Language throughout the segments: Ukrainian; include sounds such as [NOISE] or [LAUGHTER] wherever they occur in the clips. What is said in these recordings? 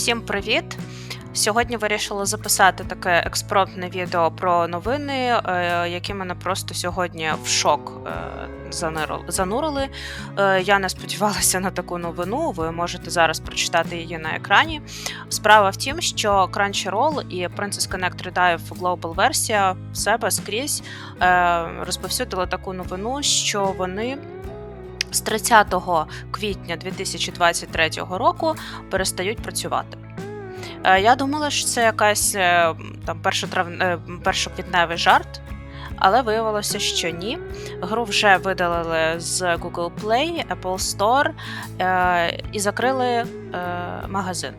Всім привіт! Сьогодні вирішила записати таке експромтне відео про новини, е, які мене просто сьогодні в шок е, занурили. Е, Я не сподівалася на таку новину. Ви можете зараз прочитати її на екрані. Справа в тім, що Crunchyroll і Princess Connect Redive Global версія в себе скрізь розповсюдили таку новину, що вони. З 30 квітня 2023 року перестають працювати. Е, Я думала, що це якась е, там е, першоквітневий жарт, але виявилося, що ні. Гру вже видалили з Google Play, Apple Store е, і закрили е, магазин.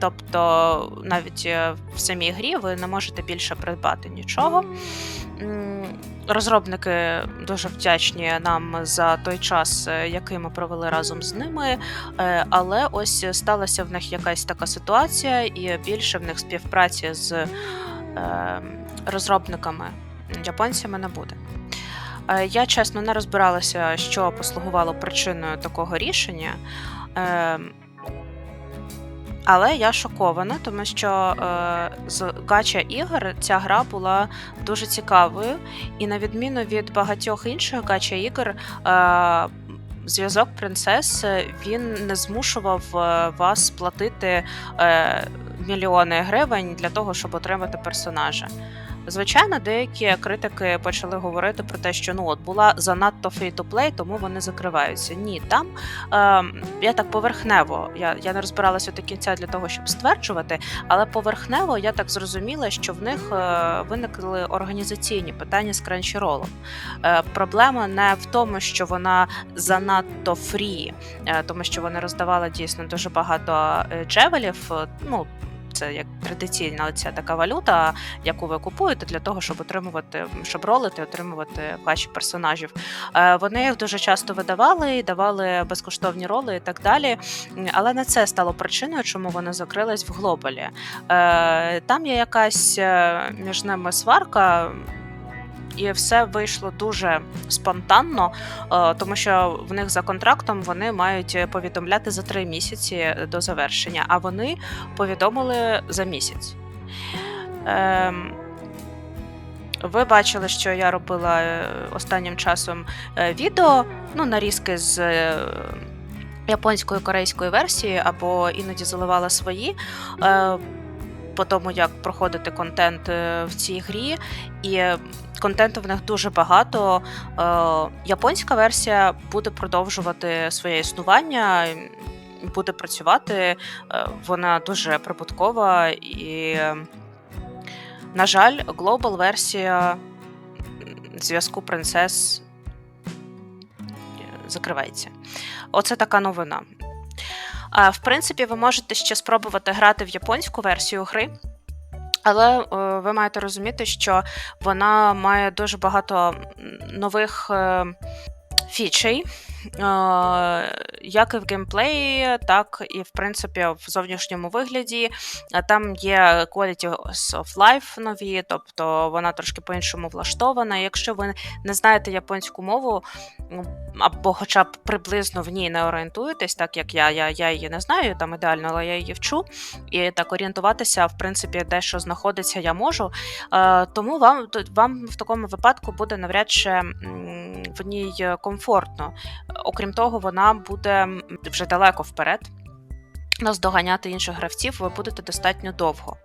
Тобто навіть в самій грі ви не можете більше придбати нічого. Розробники дуже вдячні нам за той час, е, який ми провели разом з ними. Е, Але ось сталася в них якась така ситуація, і більше в них співпраці з е, розробниками японцями не буде. Я чесно не розбиралася, що послугувало причиною такого рішення. Але я шокована, тому що е, з гача ігор ця гра була дуже цікавою, і на відміну від багатьох інших гача ігор, е, зв'язок принцес він не змушував е, вас платити е, мільйони гривень для того, щоб отримати персонажа. Звичайно, деякі критики почали говорити про те, що ну от була занадто free-to-play, тому вони закриваються. Ні, там е, я так поверхнево, я, я не розбиралася до кінця для того, щоб стверджувати, але поверхнево я так зрозуміла, що в них е, виникли організаційні питання з Crunchyroll. Е, проблема не в тому, що вона занадто фрі, е, тому що вони роздавали дійсно дуже багато е, джевелів. е, Ну, це як традиційна оця така валюта, яку ви купуєте для того, щоб отримувати, щоб ролити, отримувати ваші персонажів. Е, Вони їх дуже часто видавали і давали безкоштовні роли і так далі. Але не це стало причиною, чому вони закрились в глобалі. Е, Там є якась е, між ними сварка. І все вийшло дуже спонтанно, е, тому що в них за контрактом вони мають повідомляти за три місяці до завершення, а вони повідомили за місяць. Ем, Ви бачили, що я робила е, останнім часом е, відео, ну, нарізки з японської корейської версії, або іноді заливала свої. По тому, як проходити контент е, в цій грі, і контенту в них дуже багато. Е, Японська версія буде продовжувати своє існування, буде працювати. Е, Вона дуже прибуткова і, на жаль, глобал версія зв'язку принцес закривається. Оце така новина. В принципі, ви можете ще спробувати грати в японську версію гри. Але е, ви маєте розуміти, що вона має дуже багато нових е, фічей, як і в геймплеї, так і в принципі в зовнішньому вигляді. Там є quality of life нові, тобто вона трошки по-іншому влаштована. Якщо ви не знаєте японську мову, або хоча б приблизно в ній не орієнтуєтесь, так як я, я, я її не знаю там ідеально, але я її вчу, і так орієнтуватися, в принципі, де що знаходиться, я можу. Е, тому вам, вам в такому випадку буде навряд чи в ній комфортно. Окрім того, вона буде вже далеко вперед. Наздоганяти інших гравців ви будете достатньо довго.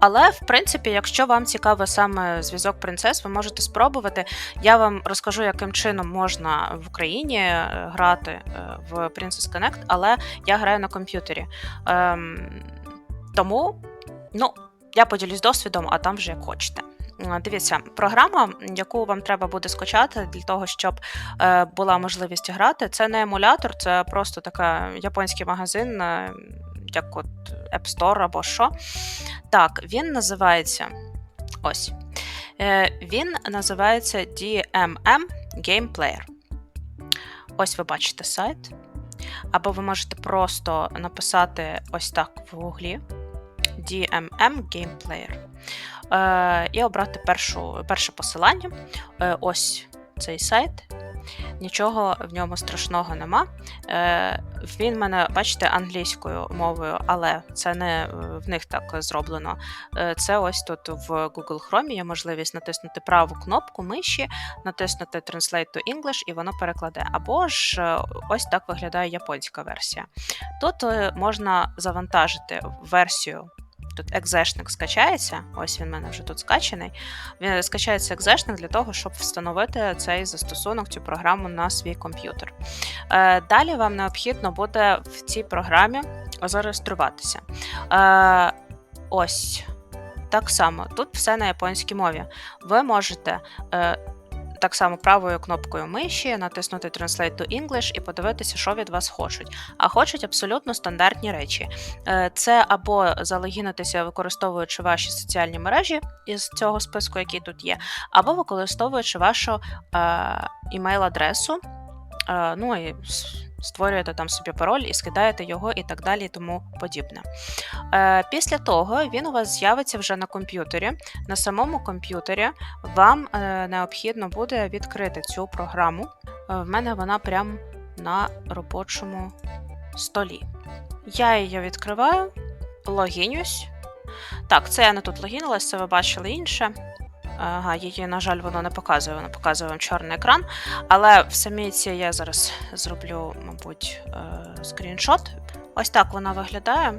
Але, в принципі, якщо вам цікавий саме зв'язок принцес, ви можете спробувати. Я вам розкажу, яким чином можна в Україні е, грати е, в Princess Connect, але я граю на комп'ютері. Ем, тому, ну, я поділюсь досвідом, а там вже як хочете. Дивіться, програма, яку вам треба буде скачати для того, щоб е, була можливість грати, це не емулятор, це просто такий японський магазин, е, як от App Store або що. Так, він називається ось. Е, Він називається DMM Game Player. Ось ви бачите сайт. Або ви можете просто написати ось так в гуглі DMM Game Player. Е, і обрати першу, перше посилання. Е, ось цей сайт. Нічого в ньому страшного нема. Е, Він в мене, бачите, англійською мовою, але це не в них так зроблено. Це ось тут в Google Chrome є можливість натиснути праву кнопку миші, натиснути Translate to English, і воно перекладе. Або ж ось так виглядає японська версія. Тут можна завантажити версію. Тут екзешник скачається, ось він в мене вже тут скачаний. Він скачається екзешник для того, щоб встановити цей застосунок, цю програму на свій комп'ютер. Е, Далі вам необхідно буде в цій програмі зареєструватися. Е, Ось так само, тут все на японській мові. Ви можете. е, так само правою кнопкою миші натиснути Translate to English і подивитися, що від вас хочуть. А хочуть абсолютно стандартні речі. Е, Це або залогінитися, використовуючи ваші соціальні мережі із цього списку, який тут є, або використовуючи вашу е, імейл-адресу. Е, ну і створюєте там собі пароль і скидаєте його і так далі, і тому подібне. Е, Після того він у вас з'явиться вже на комп'ютері. На самому комп'ютері вам е, необхідно буде відкрити цю програму. Е, В мене вона прямо на робочому столі. Я її відкриваю, логінюсь. Так, це я не тут логінилась, це ви бачили інше. Ага, її, на жаль, воно не показує, воно показує вам чорний екран. Але в самій цій я зараз зроблю, мабуть, е, скріншот. Ось так вона виглядає.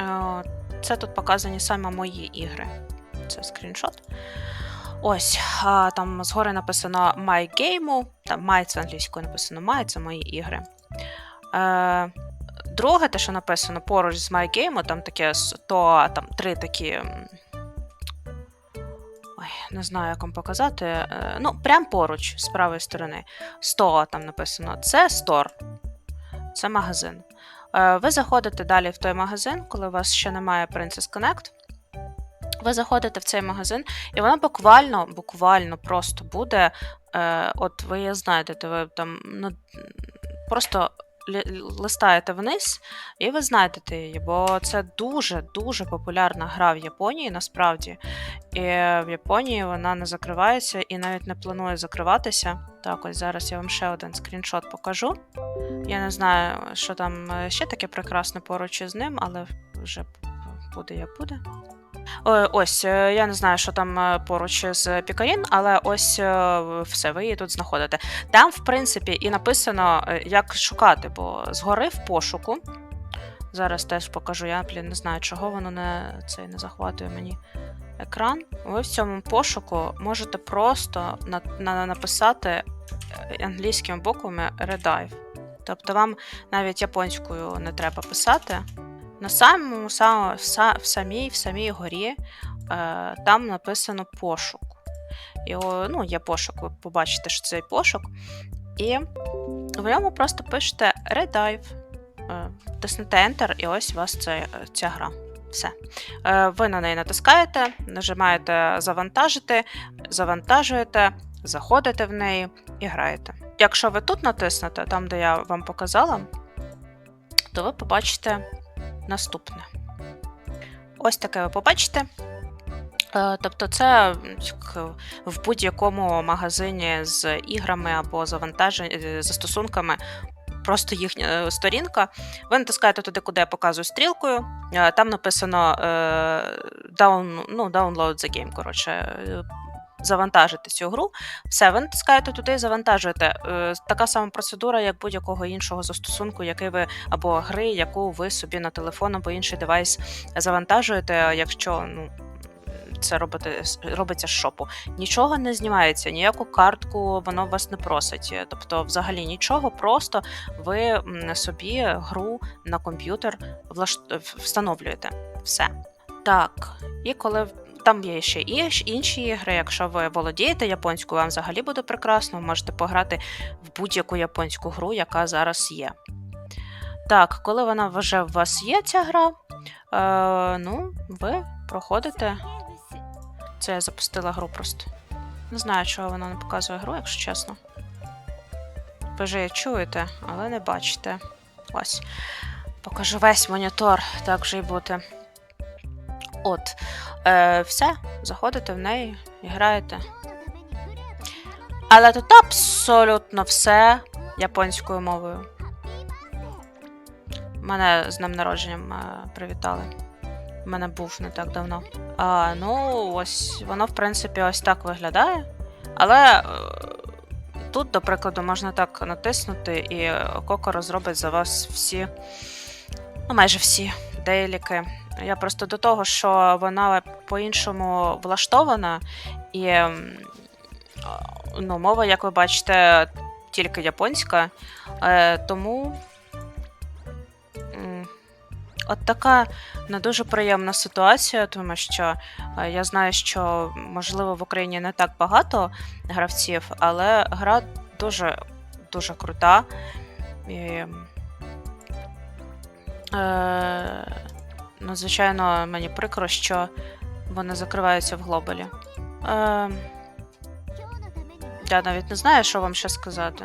Е, Це тут показані саме мої ігри. Це скріншот. Ось, там згори написано My Game. Там My це англійською написано My, це мої ігри. Е, друге, те, що написано поруч з My Game, там таке 100, там три такі. Ой, не знаю, як вам показати. Е, Ну, прям поруч, з правої сторони. 100 там написано. Це Store. Це магазин. Е, Ви заходите далі в той магазин, коли у вас ще немає Princess Connect. Ви заходите в цей магазин, і воно буквально, буквально просто буде. Е, от ви її знайдете, ви там ну, просто листаєте вниз, і ви знайдете її, бо це дуже-дуже популярна гра в Японії, насправді. І в Японії вона не закривається і навіть не планує закриватися. Так, ось зараз я вам ще один скріншот покажу. Я не знаю, що там е, ще таке прекрасне поруч із ним, але вже буде як буде. Е, Ось, е, я не знаю, що там е, поруч з Пікарін, але ось все, ви її тут знаходите. Там, в принципі, і написано, як шукати, бо згори в пошуку. Зараз теж покажу, я блін, не знаю, чого воно не, цей, не захватує мені екран. Ви в цьому пошуку можете просто на, на, написати англійськими буквами Redive. Тобто вам навіть японською не треба писати. На самому, самому в самій, в самій горі е, там написано пошук. І, ну, є пошук, ви побачите, що це пошук. І в ньому просто пишете Redive, е, тиснете Enter, і ось у вас це, ця гра. Все. Е, ви на неї натискаєте, нажимаєте завантажити, завантажуєте, заходите в неї і граєте. Якщо ви тут натиснете, там, де я вам показала, то ви побачите наступне. Ось таке ви побачите. Е, Тобто, це в будь-якому магазині з іграми або завантажень е, застосунками. Просто їхня е, сторінка. Ви натискаєте туди, куди я показую стрілкою. Там написано down, ну, download the game, коротше, завантажити цю гру. Все, ви натискаєте туди, і завантажуєте. Е, Така сама процедура, як будь-якого іншого застосунку, який ви або гри, яку ви собі на телефон або інший девайс завантажуєте, якщо ну. Це робити, робиться з шопу. Нічого не знімається, ніяку картку воно вас не просить. Тобто, взагалі нічого, просто ви собі гру на комп'ютер влаш- встановлюєте. Все. Так, і коли там є ще інші ігри. Якщо ви володієте японською, вам взагалі буде прекрасно. Ви можете пограти в будь-яку японську гру, яка зараз є. Так, коли вона вже у вас є, ця гра, е, ну, ви проходите. Це я запустила гру просто. Не знаю, чого вона не показує гру, якщо чесно. Ви ж її чуєте, але не бачите. Ось. Покажу весь монітор, так вже й бути. От. Е, все, заходите в неї і граєте. Але тут абсолютно все японською мовою. Мене з днем народженням е, привітали. У мене був не так давно. А, ну, ось воно, в принципі, ось так виглядає. Але е, тут, до прикладу, можна так натиснути, і Коко розробить за вас всі, ну, майже всі дейліки. Я просто до того, що вона по-іншому влаштована, і ну, мова, як ви бачите, тільки японська. Е, тому. От така не дуже приємна ситуація, тому що е, я знаю, що можливо в Україні не так багато гравців, але гра дуже дуже крута. І, е, ну, звичайно, мені прикро, що вони закриваються в глобалі. Е, я навіть не знаю, що вам ще сказати.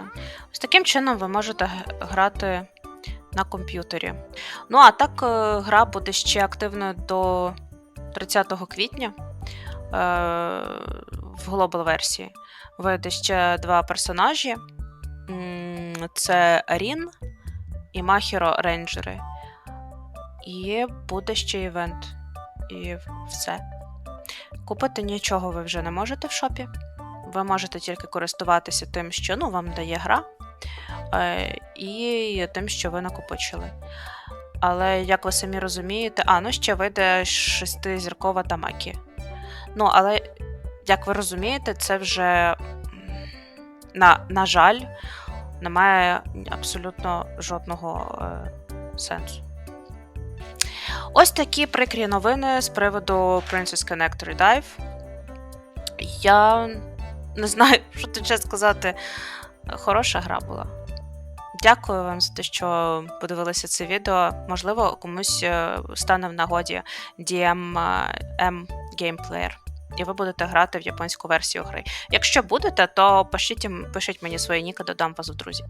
Ось таким чином ви можете грати на комп'ютері. Ну, а так, е, гра буде ще активною до 30 квітня е, в глобал версії. Вийде ще два персонажі: це Рін і Махіро Рейнджери. І буде ще івент. І все. Купити нічого ви вже не можете в шопі. Ви можете тільки користуватися тим, що ну, вам дає гра, е, і тим, що ви накопичили. Але як ви самі розумієте, а ну ще вийде шестизіркова Тамакі. Ну, але як ви розумієте, це вже, на, на жаль, не має абсолютно жодного е, сенсу. Ось такі прикрі новини з приводу Princess Connect Redive. Я не знаю, [LAUGHS] що тут ще сказати. Хороша гра була. Дякую вам за те, що подивилися це відео. Можливо, комусь е, стане в нагоді DMM Gameplayer. І ви будете грати в японську версію гри. Якщо будете, то пишіть, пишіть мені свої ніки, додам вас в друзі.